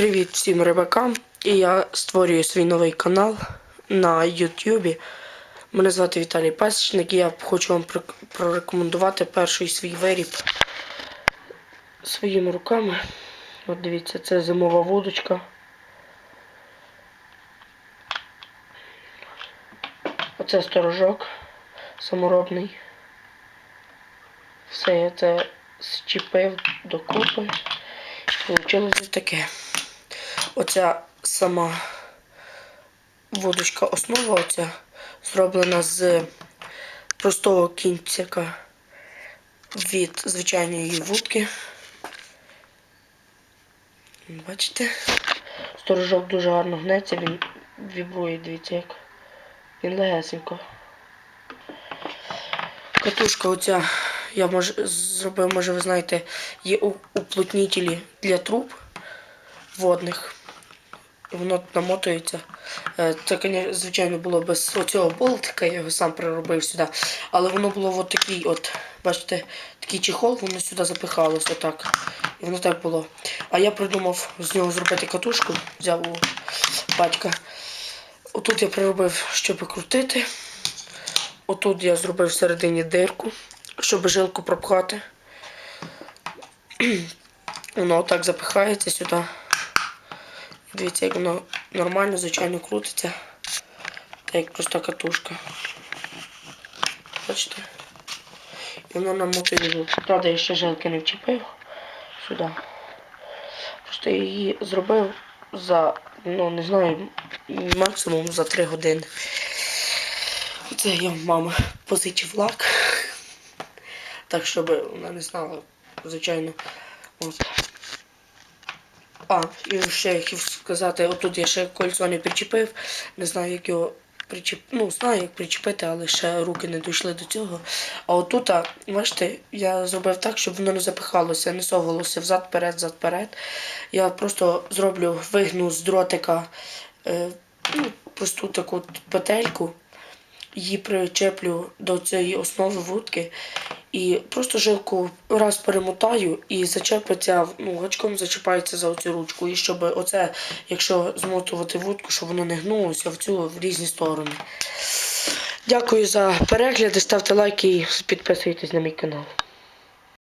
Привіт всім рибакам! І я створюю свій новий канал на Ютубі. Мене звати Віталій Пасічник і я хочу вам прорекомендувати перший свій виріб своїми руками. От дивіться, це зимова вудочка. Оце сторожок саморобний. Все я це зчепив докупи. Получилось ось таке. Оця сама водочка основа оця зроблена з простого кінцяка від звичайної вудки. Бачите? Сторожок дуже гарно гнеться, він вібрує, дивіться як. Він легесенько. Катушка оця, я може, зробив, може ви знаєте, є уплотнітелі для труб водних. Воно намотується. Е, Це, звичайно, було без оцього болтика, я його сам приробив сюди. Але воно було от такий, от, бачите, такий чехол, воно сюди запихалося так. І воно так було. А я придумав з нього зробити катушку, взяв у батька. Отут я приробив, щоб крутити. Отут я зробив всередині дирку, щоб жилку пропхати. Воно отак запихається сюди. Дивіться, як воно нормально, звичайно, крутиться. Так як проста катушка. Бачите? І воно намотує. Правда, я ще жилки не вчепив сюди. Просто я її зробив за, ну не знаю, максимум за 3 години. Це я в мами позичив лак. Так, щоб вона не знала, звичайно. От. А, і ще я хотів сказати, отут я ще кольцо не причепив. Не знаю, як його причеп... Ну, знаю, як причепити, але ще руки не дійшли до цього. А отут, бачите, я зробив так, щоб воно не запихалося, не совалося взад-перед, взад-перед. Я просто зроблю вигну з дротика е, ну, просту таку петельку її причеплю до цієї основи вудки і просто жилку раз перемотаю і зачепиться, ну, гачком зачіпається за оцю ручку. І щоб оце, якщо змотувати вудку, щоб воно не гнулося в цю в різні сторони. Дякую за перегляди, ставте лайки і підписуйтесь на мій канал.